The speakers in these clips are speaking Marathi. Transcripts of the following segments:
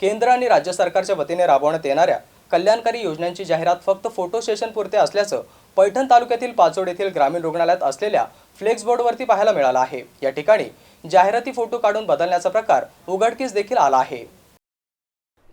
केंद्र आणि राज्य सरकारच्या वतीने राबवण्यात येणाऱ्या कल्याणकारी योजनांची जाहिरात फक्त फोटो सेशन पुरते असल्याचं पैठण तालुक्यातील पाचोड येथील ग्रामीण रुग्णालयात असलेल्या फ्लेक्स बोर्डवरती पाहायला मिळाला आहे. या ठिकाणी जाहिराती फोटो काढून बदलण्याचा प्रकार उघडकीस देखील आला आहे.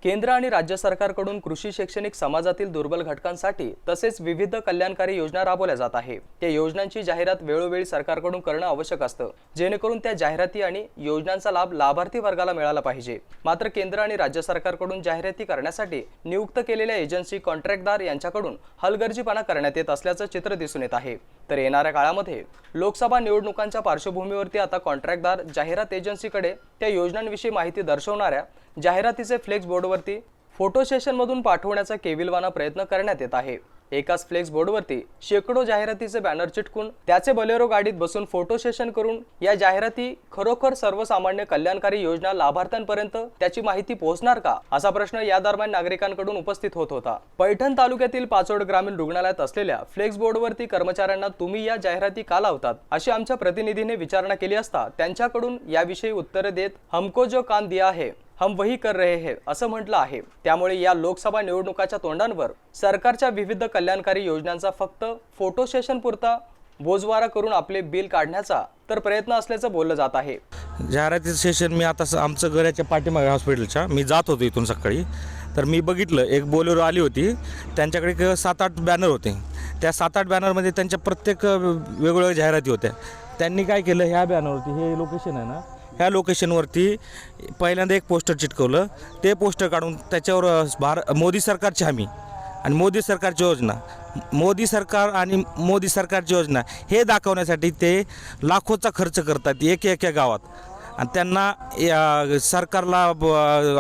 केंद्र आणि राज्य सरकारकडून कृषी शैक्षणिक समाजातील दुर्बल घटकांसाठी तसेच विविध कल्याणकारी योजना राबवल्या जात आहे. त्या योजनांची जाहिरात वेळोवेळी सरकारकडून करणं आवश्यक असतं. जेणेकरून त्या जाहिराती आणि योजनांचा लाभ लाभार्थी वर्गाला मिळाला पाहिजे. मात्र केंद्र आणि राज्य सरकारकडून जाहिराती करण्यासाठी नियुक्त केलेल्या एजन्सी कॉन्ट्रॅक्टदार यांच्याकडून हलगर्जीपणा करण्यात येत असल्याचं चित्र दिसून येत आहे. तर येणाऱ्या काळामध्ये लोकसभा निवडणुकांच्या पार्श्वभूमीवरती आता कॉन्ट्रॅक्टदार जाहिरात एजन्सीकडे त्या योजनांविषयी माहिती दर्शवणाऱ्या जाहिरातीचे फ्लेक्स बोर्डवरती फोटो सेशनमधून पाठवण्याचा केविलवाना प्रयत्न करण्यात येत आहे. एकाच फ्लेक्स बोर्डवरती शेकडो जाहिरातीचे बॅनर चिटकून त्याचे बलेरो गाडीत बसून फोटो सेशन करून या जाहिराती खरोखर सर्वसामान्य कल्याणकारी योजना लाभार्थ्यांपर्यंत त्याची माहिती पोहोचणार का? असा प्रश्न या दरम्यान नागरिकांकडून उपस्थित होत होता. पैठण तालुक्यातील पाचोड ग्रामीण रुग्णालयात असलेल्या फ्लेक्स बोर्डवरती कर्मचाऱ्यांना तुम्ही या जाहिराती का लावतात? अशी आमच्या प्रतिनिधीने विचारणा केली असता त्यांच्याकडून याविषयी उत्तरे देत हमको जो काम दिया आहे हम वही कर रहे हैं असं म्हटलं आहे. त्यामुळे या लोकसभा निवडणुकाच्या तोंडांवर सरकारच्या विविध कल्याणकारी योजनांचा फक्त फोटो सेशन पुरता बोजवारा करून आपले बिल काढण्याचा तर प्रयत्न असल्याचं बोललं जात आहे. जाहिरातीचं सेशन मी आता आमचं घराच्या पाठीमागे हॉस्पिटलच्या मी जात होतो इथून सकाळी. तर मी बघितलं एक बोलेरो आली होती. त्यांच्याकडे सात आठ बॅनर होते. त्या सात आठ बॅनरमध्ये त्यांच्या प्रत्येक वेगवेगळ्या जाहिराती होत्या. त्यांनी काय केलं ह्या बॅनरवरती हे लोकेशन आहे ना ह्या लोकेशनवरती पहिल्यांदा एक पोस्टर चिटकवलं. ते पोस्टर काढून त्याच्यावर भार मोदी सरकारची हमी आणि मोदी सरकारची योजना. मोदी सरकार आणि मोदी सरकारची योजना हे दाखवण्यासाठी ते लाखोचा खर्च करतात एक एका गावात. आणि त्यांना या सरकारला ब-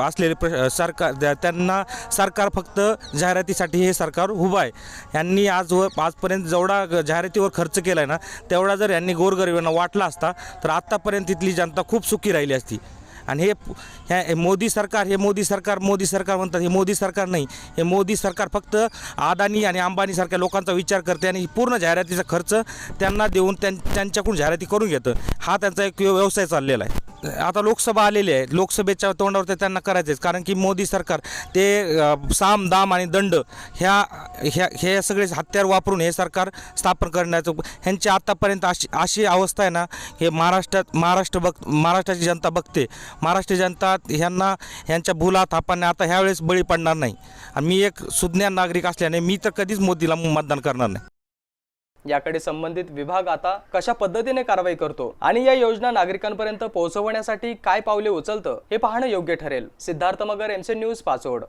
असलेले प्र सरकार त्यांना सरकार फक्त जाहिरातीसाठी हे सरकार उभं आहे. यांनी आजवर आजपर्यंत जेवढा जाहिरातीवर खर्च केला आहे ना तेवढा जर यांनी गोरगरिबांना वाटला असता तर आत्तापर्यंत तिथली जनता खूप सुखी राहिली असती. आणि हे ह्या हे मोदी सरकार हे मोदी सरकार मोदी सरकार म्हणतात हे मोदी सरकार नाही. हे मोदी सरकार फक्त अदानी आणि अंबानीसारख्या लोकांचा विचार करते आणि पूर्ण जाहिरातीचा खर्च त्यांना देऊन त्यां त्यांच्याकडून जाहिराती करून घेतं. हा त्यांचा एक व्यवसाय चाललेला आहे. आता लोकसभा आलेली आहे. लोकसभेच्या तोंडावर ते त्यांना करायचेच कारण की मोदी सरकार ते साम दाम आणि दंड ह्या ह्या हे सगळे हत्यार वापरून हे सरकार स्थापन करण्याचं ह्यांची आत्तापर्यंत अशी अशी अवस्था आहे ना हे महाराष्ट्रात महाराष्ट्र बघ महाराष्ट्राची जनता बघते. महाराष्ट्र जनता ह्यांना ह्यांच्या भुला थापांना आता ह्यावेळेस बळी पडणार नाही. आणि मी एक सुज्ञान नागरिक असल्याने मी तर कधीच मोदीला मतदान करणार नाही. याकडे संबंधित विभाग आता कशा पद्धतीने कारवाई करतो आणि या योजना नागरिकांपर्यंत पोहोचवण्यासाठी काय पावले उचलतं हे पाहणं योग्य ठरेल. Siddharth Magar MC news Pachod.